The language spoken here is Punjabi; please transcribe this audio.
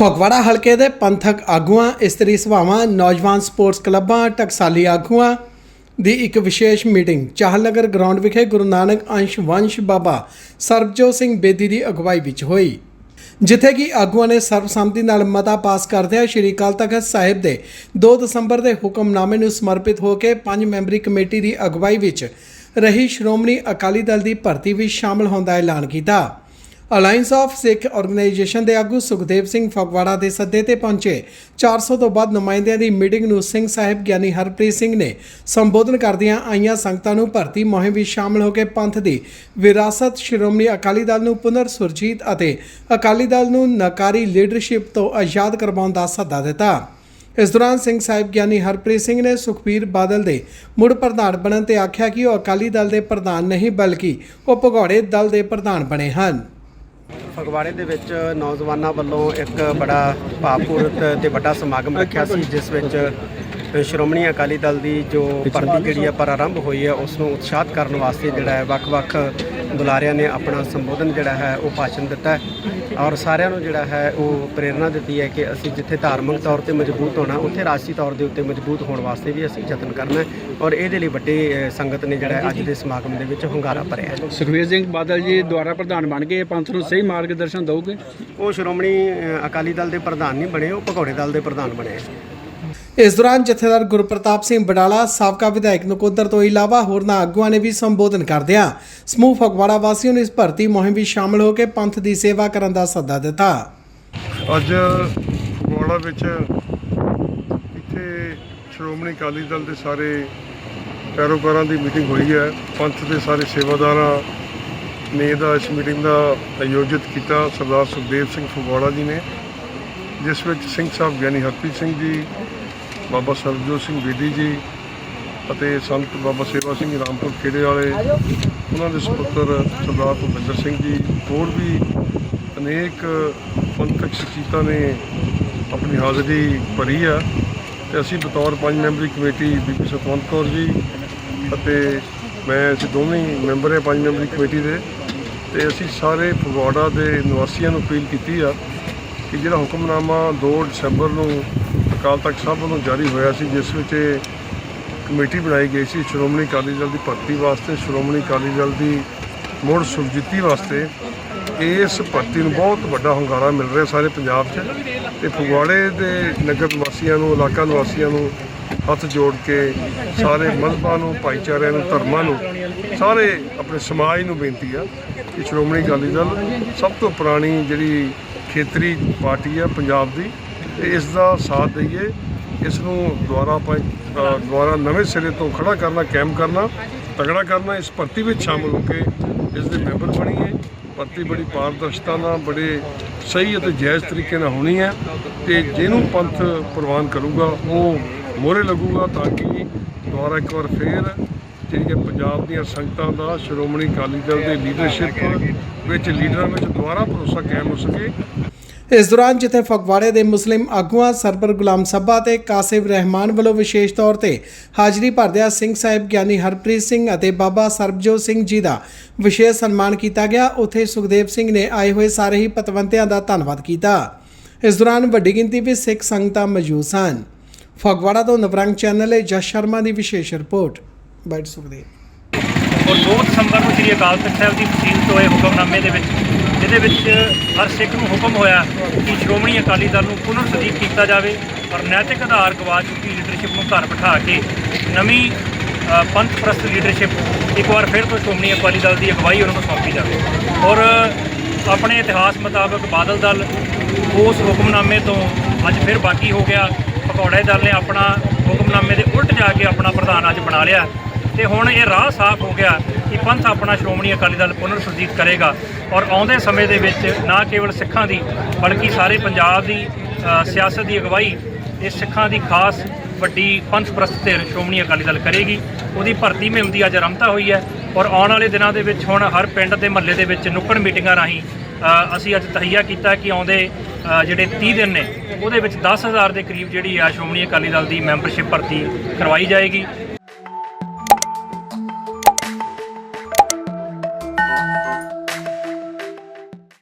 ਫਗਵਾੜਾ ਹਲਕੇ ਦੇ ਪੰਥਕ ਆਗੂਆਂ, ਇਸਤਰੀ ਸਭਾਵਾਂ, ਨੌਜਵਾਨ ਸਪੋਰਟਸ ਕਲੱਬਾਂ, ਟਕਸਾਲੀ ਆਗੂਆਂ ਦੀ ਇੱਕ ਵਿਸ਼ੇਸ਼ ਮੀਟਿੰਗ ਚਾਹਲ ਨਗਰ ਗਰਾਊਂਡ ਵਿਖੇ ਗੁਰੂ ਨਾਨਕ ਅੰਸ਼ ਵੰਸ਼ ਬਾਬਾ ਸਰਬਜੋਤ ਸਿੰਘ ਬੇਦੀ ਦੀ ਅਗਵਾਈ ਵਿੱਚ ਹੋਈ। ਜਿੱਥੇ ਕਿ ਆਗੂਆਂ ਨੇ ਸਰਬਸੰਮਤੀ ਨਾਲ ਮਤਾ ਪਾਸ ਕਰਦਿਆਂ ਸ਼੍ਰੀ ਅਕਾਲ ਤਖਤ ਸਾਹਿਬ ਦੇ 2 ਦਸੰਬਰ ਦੇ ਹੁਕਮਨਾਮੇ ਨੂੰ ਸਮਰਪਿਤ ਹੋ ਕੇ ਪੰਜ ਮੈਂਬਰੀ ਕਮੇਟੀ ਦੀ ਅਗਵਾਈ ਵਿੱਚ ਰਹੀ ਸ਼੍ਰੋਮਣੀ ਅਕਾਲੀ ਦਲ ਦੀ ਭਰਤੀ ਵਿੱਚ ਸ਼ਾਮਲ ਹੋਣ ਦਾ ਐਲਾਨ ਕੀਤਾ। ਅਲਾਈਅੰਸ ਆਫ ਸਿੱਖ ਆਰਗੇਨਾਈਜੇਸ਼ਨ ਦੇ ਆਗੂ ਸੁਖਦੇਵ ਸਿੰਘ ਫਗਵਾੜਾ ਦੇ ਸੱਦੇ ਤੇ ਪਹੁੰਚੇ। 400 ਤੋਂ ਵੱਧ ਨੁਮਾਇੰਦਿਆਂ ਦੀ ਮੀਟਿੰਗ ਨੂੰ ਸਿੰਘ ਸਾਹਿਬ ਗਿਆਨੀ ਹਰਪ੍ਰੀਤ ਸਿੰਘ ਨੇ ਸੰਬੋਧਨ ਕਰਦਿਆਂ ਆਈਆਂ ਸੰਗਤਾਂ ਨੂੰ ਭਰਤੀ ਮੁਹਿੰਮ ਵਿੱਚ ਸ਼ਾਮਲ ਹੋ ਕੇ ਪੰਥ ਦੀ ਵਿਰਾਸਤ, ਸ਼੍ਰੋਮਣੀ ਅਕਾਲੀ ਦਲ ਨੂੰ ਪੁਨਰ ਸੁਰਜੀਤ ਅਤੇ ਅਕਾਲੀ ਦਲ ਨੂੰ ਨਕਾਰੀ ਲੀਡਰਸ਼ਿਪ ਤੋਂ ਆਜ਼ਾਦ ਕਰਵਾਉਣ ਦਾ ਸੱਦਾ ਦਿੱਤਾ। ਇਸ ਦੌਰਾਨ ਸਿੰਘ ਸਾਹਿਬ ਗਿਆਨੀ ਹਰਪ੍ਰੀਤ ਸਿੰਘ ਨੇ ਸੁਖਬੀਰ ਬਾਦਲ ਦੇ ਮੁੜ ਪ੍ਰਧਾਨ ਬਣਨ ਤੇ ਆਖਿਆ ਕਿ ਉਹ ਅਕਾਲੀ ਦਲ ਦੇ ਪ੍ਰਧਾਨ ਨਹੀਂ, ਬਲਕਿ ਉਹ ਭਗੌੜੇ ਦਲ ਦੇ ਪ੍ਰਧਾਨ ਬਣੇ ਹਨ। ਫਗਵਾੜੇ ਦੇ ਵਿੱਚ ਨੌਜਵਾਨਾਂ ਵੱਲੋਂ ਇੱਕ ਬੜਾ ਭਾਵਪੂਰਤ ਤੇ ਵੱਡਾ ਸਮਾਗਮ ਰੱਖਿਆ ਸੀ, ਜਿਸ ਵਿੱਚ ਸ਼੍ਰੋਮਣੀ ਅਕਾਲੀ ਦਲ ਦੀ ਜੋ ਭਰਤੀ ਜਿਹੜੀ ਹੈ ਪ੍ਰਾਰੰਭ ਹੋਈ ਹੈ, ਉਸ ਨੂੰ ਉਤਸ਼ਾਹਤ ਕਰਨ ਵਾਸਤੇ ਜਿਹੜਾ ਹੈ ਵੱਖ-ਵੱਖ ਬੁਲਾਰਿਆਂ ਨੇ ਆਪਣਾ ਸੰਬੋਧਨ ਜਿਹੜਾ ਹੈ ਉਹ ਭਾਸ਼ਣ ਦਿੱਤਾ ਹੈ ਔਰ ਸਾਰਿਆਂ ਨੂੰ ਜਿਹੜਾ ਹੈ ਉਹ ਪ੍ਰੇਰਣਾ ਦਿੱਤੀ ਹੈ ਕਿ ਅਸੀਂ ਜਿੱਥੇ ਧਾਰਮਿਕ ਤੌਰ ਤੇ ਮਜ਼ਬੂਤ ਹੋਣਾ ਉੱਥੇ ਰਾਜਸੀ ਤੌਰ ਦੇ ਉੱਤੇ ਮਜ਼ਬੂਤ ਹੋਣ ਵਾਸਤੇ ਵੀ ਅਸੀਂ ਯਤਨ ਕਰਨਾ ਔਰ ਇਹਦੇ ਲਈ ਵੱਡੀ ਸੰਗਤ ਨੇ ਜਿਹੜਾ ਅੱਜ ਦੇ ਸਮਾਗਮ ਦੇ ਵਿੱਚ ਹੁੰਗਾਰਾ ਭਰਿਆ ਸੁਖਵੀਰ ਸਿੰਘ ਬਾਦਲ ਜੀ ਦੁਆਰਾ ਪ੍ਰਧਾਨ ਬਣ ਕੇ ਪੰਥ ਨੂੰ ਸਹੀ ਮਾਰਗਦਰਸ਼ਨ ਦਊਗੇ? ਉਹ ਸ਼੍ਰੋਮਣੀ ਅਕਾਲੀ ਦਲ ਦੇ ਪ੍ਰਧਾਨ ਨਹੀਂ ਬਣੇ ਉਹ ਭਗੌੜੇ ਦਲ ਦੇ ਪ੍ਰਧਾਨ ਬਣੇ ਇਸ ਦੌਰਾਨ ਜਥੇਦਾਰ ਗੁਰਪ੍ਰਤਾਪ ਸਿੰਘ ਬਡਾਲਾ, ਸਾਬਕਾ ਵਿਧਾਇਕ ਨਕੋਦਰ ਤੋਂ ਇਲਾਵਾ ਹੋਰਨਾਂ ਆਗੂਆਂ ਨੇ ਵੀ ਸੰਬੋਧਨ ਕਰਦਿਆਂ ਸਮੂਹ ਫਗਵਾੜਾ ਵਾਸੀਆਂ ਨੂੰ ਇਸ ਭਰਤੀ ਮੁਹਿੰਮ ਵਿੱਚ ਸ਼ਾਮਲ ਹੋ ਕੇ ਪੰਥ ਦੀ ਸੇਵਾ ਕਰਨ ਦਾ ਸੱਦਾ ਦਿੱਤਾ। ਅੱਜ ਫਗਵਾੜਾ ਵਿੱਚ ਇੱਥੇ ਸ਼੍ਰੋਮਣੀ ਅਕਾਲੀ ਦਲ ਦੇ ਸਾਰੇ ਪੈਰੋਕਾਰਾਂ ਦੀ ਮੀਟਿੰਗ ਹੋਈ ਹੈ। ਪੰਥ ਦੇ ਸਾਰੇ ਸੇਵਾਦਾਰਾਂ ਨੇ ਦਾ ਇਸ ਮੀਟਿੰਗ ਦਾ ਆਯੋਜਿਤ ਕੀਤਾ। ਸਰਦਾਰ ਸੁਖਦੇਵ ਸਿੰਘ ਫਗਵਾੜਾ ਜੀ ਨੇ, ਜਿਸ ਵਿੱਚ ਸਿੰਘ ਸਾਹਿਬ ਗਿਆਨੀ ਹਰਪ੍ਰੀਤ ਸਿੰਘ ਜੀ ਬਾਬਾ ਸਰਬਜੋਤ ਸਿੰਘ ਬੇਦੀ ਜੀ ਅਤੇ ਸੰਤ ਬਾਬਾ ਸੇਵਾ ਸਿੰਘ ਰਾਮਪੁਰ ਖੇੜੇ ਵਾਲੇ, ਉਹਨਾਂ ਦੇ ਸੁਪੁੱਤਰ ਸਰਦਾਰ ਭੁਪਿੰਦਰ ਸਿੰਘ ਜੀ, ਹੋਰ ਵੀ ਅਨੇਕ ਪੰਥਕ ਸ਼ਖਸੀਅਤਾਂ ਨੇ ਆਪਣੀ ਹਾਜ਼ਰੀ ਭਰੀ ਆ ਤੇ ਅਸੀਂ ਬਤੌਰ ਪੰਜ ਮੈਂਬਰੀ ਕਮੇਟੀ ਬੀਬੀ ਸਤਵੰਤ ਕੌਰ ਜੀ ਅਤੇ ਮੈਂ, ਅਸੀਂ ਦੋਵੇਂ ਮੈਂਬਰ ਹਾਂ ਪੰਜ ਮੈਂਬਰੀ ਕਮੇਟੀ ਦੇ ਤੇ ਅਸੀਂ ਸਾਰੇ ਫਗਵਾੜਾ ਦੇ ਨਿਵਾਸੀਆਂ ਨੂੰ ਅਪੀਲ ਕੀਤੀ ਆ ਕਿ ਜਿਹੜਾ ਹੁਕਮਨਾਮਾ 2 ਦਸੰਬਰ ਨੂੰ ਅਕਾਲ ਤਖਤ ਸਾਹਿਬ ਵੱਲੋਂ ਜਾਰੀ ਹੋਇਆ ਸੀ, ਜਿਸ ਵਿੱਚ ਇਹ ਕਮੇਟੀ ਬਣਾਈ ਗਈ ਸੀ ਸ਼੍ਰੋਮਣੀ ਅਕਾਲੀ ਦਲ ਦੀ ਭਰਤੀ ਵਾਸਤੇ, ਸ਼੍ਰੋਮਣੀ ਅਕਾਲੀ ਦਲ ਦੀ ਮੁੜ ਸੁਰਜੀਤੀ ਵਾਸਤੇ। ਇਸ ਭਰਤੀ ਨੂੰ ਬਹੁਤ ਵੱਡਾ ਹੁੰਗਾਰਾ ਮਿਲ ਰਿਹਾ ਸਾਰੇ ਪੰਜਾਬ 'ਚ ਤੇ ਫਗਵਾੜੇ ਦੇ ਨਗਰ ਨਿਵਾਸੀਆਂ ਨੂੰ, ਇਲਾਕਾ ਨਿਵਾਸੀਆਂ ਨੂੰ ਹੱਥ ਜੋੜ ਕੇ ਸਾਰੇ ਮਜ਼ਹਬਾਂ ਨੂੰ, ਭਾਈਚਾਰਿਆਂ ਨੂੰ, ਧਰਮਾਂ ਨੂੰ, ਸਾਰੇ ਆਪਣੇ ਸਮਾਜ ਨੂੰ ਬੇਨਤੀ ਆ ਕਿ ਸ਼੍ਰੋਮਣੀ ਅਕਾਲੀ ਦਲ ਸਭ ਤੋਂ ਪੁਰਾਣੀ ਜਿਹੜੀ ਖੇਤਰੀ ਪਾਰਟੀ ਆ ਪੰਜਾਬ ਦੀ ਤੇ ਇਸ ਦਾ ਸਾਥ ਦਈਏ। ਇਸ ਨੂੰ ਦੁਆਰਾ ਆਪਾਂ ਦੁਆਰਾ ਨਵੇਂ ਸਿਰੇ ਤੋਂ ਖੜਾ ਕਰਨਾ, ਕਾਇਮ ਕਰਨਾ, ਤਗੜਾ ਕਰਨਾ, ਇਸ ਭਰਤੀ ਵਿੱਚ ਸ਼ਾਮਲ ਹੋ ਕੇ ਇਸ ਦੇ ਮੈਂਬਰ ਬਣੀਏ। ਭਰਤੀ ਬੜੀ ਪਾਰਦਰਸ਼ਤਾ ਨਾਲ, ਬੜੇ ਸਹੀ ਅਤੇ ਜਾਇਜ਼ ਤਰੀਕੇ ਨਾਲ ਹੋਣੀ ਹੈ ਤੇ ਜਿਹਨੂੰ ਪੰਥ ਪ੍ਰਵਾਨ ਕਰੂਗਾ, ਉਹ ਮੋਹਰੇ ਲੱਗੂਗਾ ਤਾਂ ਕਿ ਦੁਆਰਾ ਇੱਕ ਵਾਰ ਫੇਰ ਜਿਹੜੀਆਂ ਪੰਜਾਬ ਦੀਆਂ ਸੰਗਤਾਂ ਦਾ ਸ਼੍ਰੋਮਣੀ ਅਕਾਲੀ ਦਲ ਦੇ ਲੀਡਰਸ਼ਿਪ ਵਿੱਚ ਲੀਡਰਾਂ ਵਿੱਚ ਦੁਆਰਾ ਭਰੋਸਾ ਕਾਇਮ ਹੋ ਸਕੇ। ਇਸ ਦੌਰਾਨ ਜਿੱਥੇ ਫਗਵਾੜੇ ਦੇ ਮੁਸਲਿਮ ਆਗੂਆਂ, ਸਰਬਰ ਗੁਲਾਮ ਸੱਭਾ ਤੇ ਕਾਸਿਮ ਰਹਿਮਾਨ ਵੱਲੋਂ ਵਿਸ਼ੇਸ਼ ਤੌਰ ਤੇ ਹਾਜ਼ਰੀ ਭਰਦਿਆਂ ਸਿੰਘ ਸਾਹਿਬ ਗਿਆਨੀ ਹਰਪ੍ਰੀਤ ਸਿੰਘ ਅਤੇ ਬਾਬਾ ਸਰਬਜੋਤ ਸਿੰਘ ਜੀ ਦਾ ਵਿਸ਼ੇਸ਼ ਸਨਮਾਨ ਕੀਤਾ ਗਿਆ। ਉੱਥੇ ਸੁਖਦੇਵ ਸਿੰਘ ਨੇ ਆਏ ਹੋਏ ਸਾਰੇ ਹੀ ਪਤਵੰਤਿਆਂ ਦਾ ਧੰਨਵਾਦ ਕੀਤਾ। ਇਸ ਦੌਰਾਨ ਵੱਡੀ ਗਿਣਤੀ ਵਿੱਚ ਸਿੱਖ ਸੰਗਤਾਂ ਮੌਜੂਦ ਸਨ। ਫਗਵਾੜਾ ਤੋਂ ਨਵਰੰਗ ਚੈਨਲ ਲਈ ਜਸ ਸ਼ਰਮਾ ਦੀ ਵਿਸ਼ੇਸ਼ ਰਿਪੋਰਟ। ਬਾਈਟ ਸੁਖਦੇਵ। ਔਰ 2 ਦਸੰਬਰ ਨੂੰ ਸ੍ਰੀ ਅਕਾਲ ਤਖਤ ਸਾਹਿਬ ਦੀ ਤਹਿਸੀਲ ਤੋਂ ਇਹ ਹੁਕਮਨਾਮੇ ਦੇ ਵਿੱਚ ਜਿਹਦੇ ਵਿੱਚ ਹਰ ਸਿੱਖ ਨੂੰ ਹੁਕਮ ਹੋਇਆ ਕਿ ਸ਼੍ਰੋਮਣੀ ਅਕਾਲੀ ਦਲ ਨੂੰ ਪੁਨਰ ਸਦੀਕ ਕੀਤਾ ਜਾਵੇ ਔਰ ਨੈਤਿਕ ਆਧਾਰ ਗਵਾ ਚੁੱਕੀ ਲੀਡਰਸ਼ਿਪ ਨੂੰ ਘਰ ਬਿਠਾ ਕੇ ਨਵੀਂ ਅ, ਪੰਥ ਪ੍ਰਸਤ ਲੀਡਰਸ਼ਿਪ ਇੱਕ ਵਾਰ ਫਿਰ ਤੋਂ ਸ਼੍ਰੋਮਣੀ ਅਕਾਲੀ ਦਲ ਦੀ ਅਗਵਾਈ ਉਹਨਾਂ ਨੂੰ ਸੌਂਪੀ ਜਾਵੇ। ਔਰ ਆਪਣੇ ਇਤਿਹਾਸ ਮੁਤਾਬਕ ਬਾਦਲ ਦਲ ਉਸ ਹੁਕਮਨਾਮੇ ਤੋਂ ਅੱਜ ਫਿਰ ਬਾਕੀ ਹੋ ਗਿਆ। ਪਕੌੜੇ ਦਲ ਨੇ ਆਪਣਾ ਹੁਕਮਨਾਮੇ ਦੇ ਉਲਟ ਜਾ ਕੇ ਆਪਣਾ ਪ੍ਰਧਾਨ ਅੱਜ ਬਣਾ ਲਿਆ। ਤੇ ਹੁਣ ਇਹ ਰਾਹ ਸਾਫ਼ ਹੋ ਗਿਆ ਕਿ ਪੰਥ ਆਪਣਾ ਸ਼੍ਰੋਮਣੀ ਅਕਾਲੀ ਦਲ ਪੁਨਰ ਸੁਰਜੀਤ ਕਰੇਗਾ ਔਰ ਆਉਂਦੇ ਸਮੇਂ ਦੇ ਵਿੱਚ ਨਾ ਕੇਵਲ ਸਿੱਖਾਂ ਦੀ, ਬਲਕਿ ਸਾਰੇ ਪੰਜਾਬ ਦੀ ਸਿਆਸਤ ਦੀ ਅਗਵਾਈ ਇਹ ਸਿੱਖਾਂ ਦੀ ਖਾਸ ਵੱਡੀ ਪੰਥ ਪ੍ਰਸਤ ਧਿਰ ਸ਼੍ਰੋਮਣੀ ਅਕਾਲੀ ਦਲ ਕਰੇਗੀ। ਉਹਦੀ ਭਰਤੀ ਮੁਹਿੰਮ ਦੀ ਅੱਜ ਆਰੰਭਤਾ ਹੋਈ ਹੈ ਔਰ ਆਉਣ ਵਾਲੇ ਦਿਨਾਂ ਦੇ ਵਿੱਚ ਹੁਣ ਹਰ ਪਿੰਡ ਤੇ ਮਹੱਲੇ ਦੇ ਵਿੱਚ ਨੁੱਕੜ ਮੀਟਿੰਗਾਂ ਰਾਹੀਂ ਅਸੀਂ ਅੱਜ ਤਹਈਆ ਕੀਤਾ ਕਿ ਆਉਂਦੇ ਜਿਹੜੇ 30 ਦਿਨ ਨੇ ਉਹਦੇ ਵਿੱਚ 10000 ਦੇ ਕਰੀਬ ਜਿਹੜੀ ਆ ਸ਼੍ਰੋਮਣੀ ਅਕਾਲੀ ਦਲ ਦੀ ਮੈਂਬਰਸ਼ਿਪ ਭਰਤੀ ਕਰਵਾਈ ਜਾਏਗੀ।